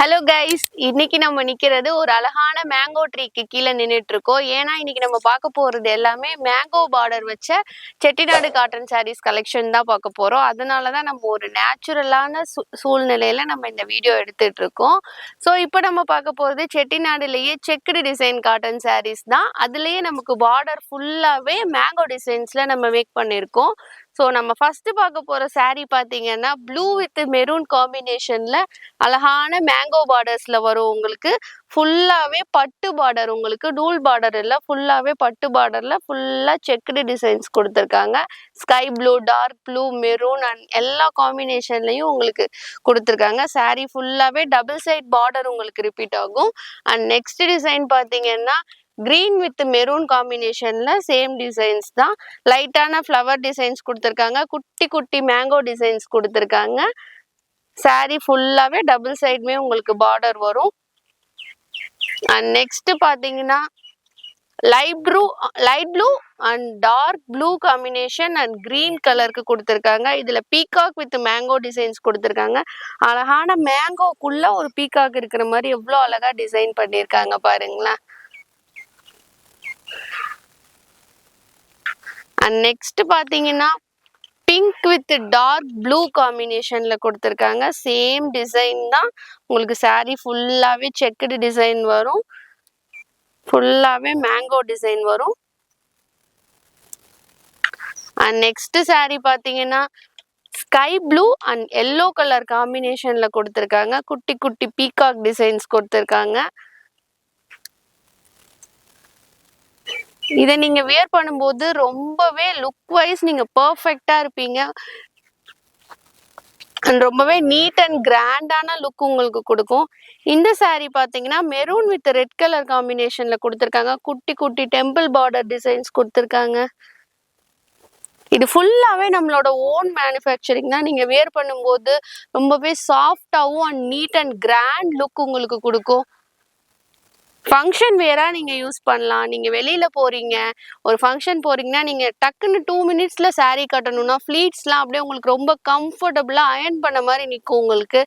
Hello guys இன்னைக்கு நம்ம நிக்கிறது ஒரு அழகான மேங்கோ ட்ரீக்கு கீழே நின்றுட்டு இருக்கோம். ஏன்னா இன்னைக்கு நம்ம பார்க்க போறது எல்லாமே மேங்கோ பார்டர் வச்ச செட்டிநாடு காட்டன் சாரீஸ் கலெக்ஷன் தான் பார்க்க போறோம். அதனால தான் நம்ம ஒரு நேச்சுரலான சூழ்நிலையில நம்ம இந்த வீடியோ எடுத்துட்டு இருக்கோம். ஸோ இப்போ நம்ம பார்க்க போறது செட்டிநாடுலேயே செக்குடு டிசைன் காட்டன் சாரீஸ் தான். அதுலேயே நமக்கு பார்டர் ஃபுல்லாகவே மேங்கோ டிசைன்ஸ்ல நம்ம மேக் பண்ணியிருக்கோம். ஸோ நம்ம ஃபர்ஸ்ட் பார்க்க போற saree பார்த்தீங்கன்னா ப்ளூ வித் மெரூன் காம்பினேஷன்ல அழகான மேங்கோ பார்டர்ஸ்ல வரும் உங்களுக்கு. ஃபுல்லாவே பட்டு பார்டர் உங்களுக்கு டூல் பார்டர் இல்லை ஃபுல்லாவே பட்டு பார்டர்ல ஃபுல்லா செக்குடு டிசைன்ஸ் கொடுத்துருக்காங்க. Sky blue dark blue maroon and எல்லா காம்பினேஷன்லையும் உங்களுக்கு கொடுத்துருக்காங்க. Saree ஃபுல்லாவே டபுள் சைட் பார்டர் உங்களுக்கு ரிப்பீட் ஆகும். அண்ட் நெக்ஸ்ட் டிசைன் பார்த்தீங்கன்னா க்ரீன் வித் மெரூன் காம்பினேஷன்ல சேம் டிசைன்ஸ் தான். லைட்டான ஃப்ளவர் டிசைன்ஸ் கொடுத்துருக்காங்க. குட்டி குட்டி மேங்கோ டிசைன்ஸ் கொடுத்துருக்காங்க. சாரீ ஃபுல்லாகவே டபுள் சைடுமே உங்களுக்கு பார்டர் வரும். அண்ட் நெக்ஸ்ட் பார்த்தீங்கன்னா light blue light blue and dark blue combination and green கலருக்கு கொடுத்துருக்காங்க. இதில் பீகாக் வித் மேங்கோ டிசைன்ஸ் கொடுத்துருக்காங்க. அழகான மேங்கோக்குள்ளே ஒரு பீகாக் இருக்கிற மாதிரி எவ்வளோ அழகாக டிசைன் பண்ணியிருக்காங்க பாருங்களேன். அண்ட் நெக்ஸ்ட் பார்த்தீங்கன்னா பிங்க் வித் டார்க் ப்ளூ காம்பினேஷன்ல கொடுத்துருக்காங்க. சேம் டிசைன் தான். உங்களுக்கு சாரீ ஃபுல்லாகவே செக்குடு டிசைன் வரும். ஃபுல்லாகவே மேங்கோ டிசைன் வரும். அண்ட் நெக்ஸ்ட் சாரீ பார்த்தீங்கன்னா sky blue and yellow colour காம்பினேஷன்ல கொடுத்துருக்காங்க. குட்டி குட்டி பீகாக் டிசைன்ஸ் கொடுத்துருக்காங்க. இதை நீங்க வியர் பண்ணும்போது ரொம்பவே லுக் வைஸ் நீங்க பர்ஃபெக்டா இருப்பீங்க. அண்ட் ரொம்பவே நீட் அண்ட் கிராண்டான லுக் உங்களுக்கு கொடுக்கும். இந்த சாரீ பார்த்தீங்கன்னா மெரூன் வித் ரெட் கலர் காம்பினேஷன்ல கொடுத்துருக்காங்க. குட்டி குட்டி டெம்பிள் பார்டர் டிசைன்ஸ் கொடுத்துருக்காங்க. இது ஃபுல்லாகவே நம்மளோட ஓன் மேனுஃபேக்சரிங் தான். நீங்கள் வியர் பண்ணும்போது ரொம்பவே சாஃப்டாகவும் and neat and grand look உங்களுக்கு கொடுக்கும். ஃபங்க்ஷன் வேரா நீங்கள் யூஸ் பண்ணலாம். நீங்கள் வெளியில் போகிறீங்க ஒரு ஃபங்க்ஷன் போகிறீங்கன்னா நீங்கள் டக்குன்னு டூ மினிட்ஸில் சாரீ கட்டணும்னா ஃப்ளீட்ஸ்லாம் அப்படியே உங்களுக்கு ரொம்ப கம்ஃபர்டபுளாக அயர்ன் பண்ண மாதிரி நிற்கும் உங்களுக்கு.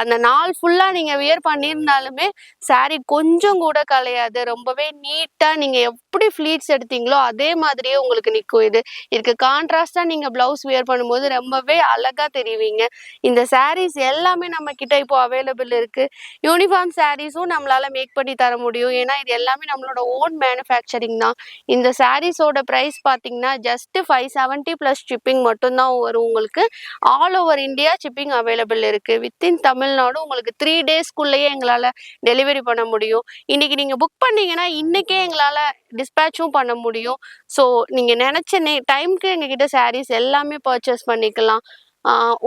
அந்த நாள் ஃபுல்லாக நீங்கள் வியர் பண்ணியிருந்தாலுமே சாரீ கொஞ்சம் கூட கலையாது. ரொம்பவே நீட்டாக நீங்கள் எப்படி ஃப்ளீட்ஸ் எடுத்தீங்களோ அதே மாதிரியே உங்களுக்கு நிற்கும் இது. இதுக்கு கான்ட்ராஸ்டாக நீங்கள் ப்ளவுஸ் வியர் பண்ணும்போது ரொம்பவே அழகாக தெரிவிங்க. இந்த சாரீஸ் எல்லாமே நம்ம கிட்ட இப்போ அவைலபிள் இருக்குது யூனிஃபார்ம் சாரீஸும் நம்மளால் மேக் பண்ணி தர முடியும். ஏன்னா இது எல்லாமே நம்மளோட ஓன் மேனுஃபேக்சரிங் தான். இந்த சாரீஸோட ப்ரைஸ் பார்த்தீங்கன்னா just five seventy plus shipping மட்டும்தான் வரும் உங்களுக்கு. All over India shipping available இருக்குது வித்தின் தமிழ்நாடு உங்களுக்கு த்ரீ டேஸ்க்குள்ளேயே எங்களால் டெலிவரி பண்ண முடியும். இன்னைக்கு நீங்கள் புக் பண்ணீங்கன்னா இன்றைக்கே எங்களால் டிஸ்பேச்சும் பண்ண முடியும். ஸோ நீங்கள் நினச்ச நே டைம்க்கு எங்ககிட்ட சாரீஸ் எல்லாமே பர்ச்சேஸ் பண்ணிக்கலாம்.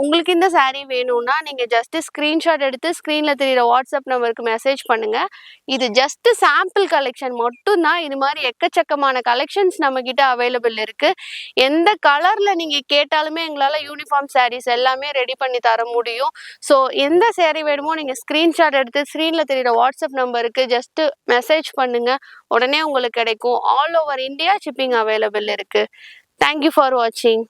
உங்களுக்கு இந்த சாரீ வேணும்னா நீங்கள் ஜஸ்ட்டு ஸ்க்ரீன்ஷாட் எடுத்து ஸ்க்ரீனில் தெரியுற வாட்ஸ்அப் நம்பருக்கு மெசேஜ் பண்ணுங்கள் இது ஜஸ்ட்டு சாம்பிள் கலெக்ஷன் மட்டும்தான். இது மாதிரி எக்கச்சக்கமான கலெக்ஷன்ஸ் நம்மக்கிட்ட அவைலபிள் இருக்குது எந்த கலரில் நீங்கள் கேட்டாலுமே எங்களால் யூனிஃபார்ம் சாரீஸ் எல்லாமே ரெடி பண்ணி தர முடியும். ஸோ எந்த சேரீ வேணுமோ நீங்கள் ஸ்க்ரீன்ஷாட் எடுத்து ஸ்க்ரீனில் தெரியுற வாட்ஸ்அப் நம்பருக்கு ஜஸ்ட்டு மெசேஜ் பண்ணுங்கள் உடனே உங்களுக்கு கிடைக்கும். All over India shipping available இருக்குது தேங்க்யூ ஃபார் வாட்சிங்